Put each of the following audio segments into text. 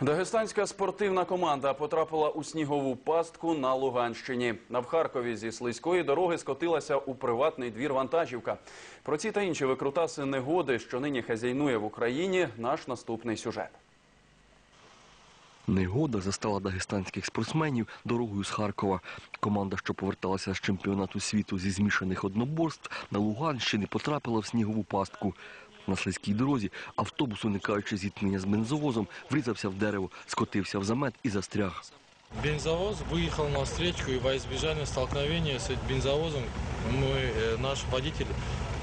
Дагестанська спортивна команда потрапила у снігову пастку на Луганщині. На в Харкові зі слизької дороги скотилася у приватний двір вантажівка. Про ці та інші викрутаси негоди, що нині хазяйнує в Україні, наш наступний сюжет. Негода застала дагестанських спортсменів дорогою з Харкова. Команда, що поверталася з чемпіонату світу зі змішаних одноборств, на Луганщині потрапила в снігову пастку. На слизькій дорозі автобус, уникаючи зіткнення з бензовозом, врізався в дерево, скотився в замет і застряг. Бензовоз выехал на встречку и во избежание столкновения с этим бензовозом мы, э, наш водитель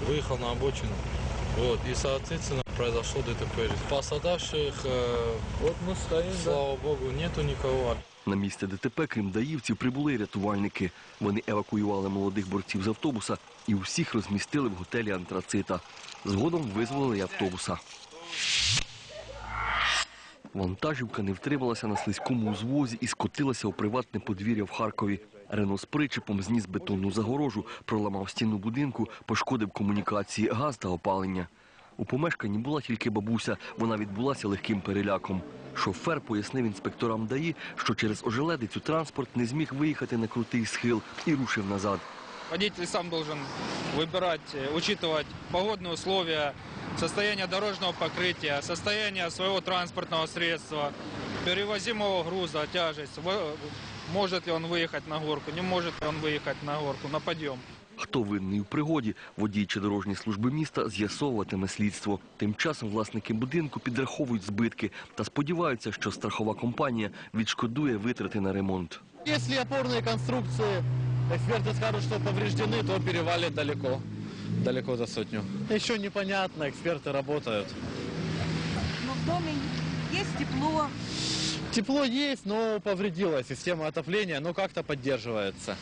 выехал на обочину. Вот, и, соответственно, произошло ДТП. Пострадавших, э, Вот мы стоим, слава богу, нету никого. На місце ДТП, крім даївців, прибули й рятувальники. Вони евакуювали молодих борців з автобуса і усіх розмістили в готелі Антрацита. Згодом визволили й автобуса. Вантажівка не втрималася на слизькому узвозі і скотилася у приватне подвір'я в Харкові. Рено з причепом зніс бетонну загорожу, проламав стіну будинку, пошкодив комунікації, газ та опалення. У помешканні була тільки бабуся, вона відбулася легким переляком. Шофер пояснив інспекторам ДАІ, що через ожеледицю транспорт не зміг виїхати на крутий схил і рушив назад. Водитель сам должен выбирать, э, учитывать погодные условия, состояние дорожного покрытия, состояние своего транспортного средства, перевозимого груза, тяжесть. Во- Может ли он выехать на горку, не может ли он выехать на горку, на подъем. Хто винний у пригоді, водій чи дорожні служби міста з'ясовуватиме слідство. Тим часом власники будинку підраховують збитки та сподіваються, що страхова компанія відшкодує витрати на ремонт. Если опорные конструкции, эксперты скажут, что повреждены, то перевалит далеко. Далеко за сотню. Еще непонятно, эксперты работают. Но в доме есть тепло. Тепло есть, но повредилась система отопления, но как-то поддерживается.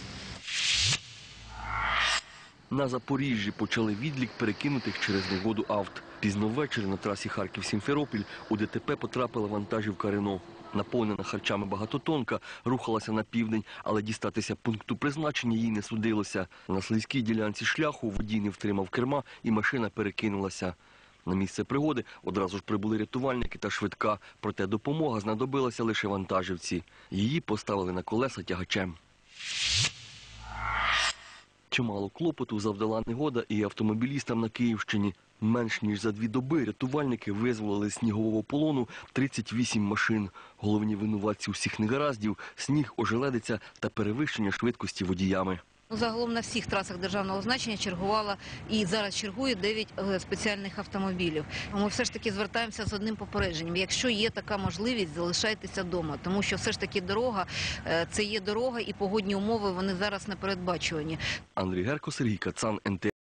На Запоріжжі почали відлік перекинутих через негоду авт. Пізно ввечері на трасі Харків-Сімферопіль у ДТП потрапила вантажівка Рено. Наповнена харчами багатотонка, рухалася на південь, але дістатися пункту призначення їй не судилося. На слизькій ділянці шляху водій не втримав керма і машина перекинулася. На місце пригоди одразу ж прибули рятувальники та швидка, проте допомога знадобилася лише вантажівці. Її поставили на колеса тягачем. Чимало клопоту завдала негода і автомобілістам на Київщині. Менш ніж за дві доби рятувальники визволили з снігового полону 38 машин. Головні винуватці усіх негараздів – сніг, ожеледиця та перевищення швидкості водіями. Загалом на всіх трасах державного значення чергувала і зараз чергує 9 е, спеціальних автомобілів. Ми все ж таки звертаємося з одним попередженням. Якщо є така можливість, залишайтеся вдома, тому що все ж таки дорога е, це є дорога, і погодні умови вони зараз не передбачувані. Андрій Герко, Сергій Кацан, НТ.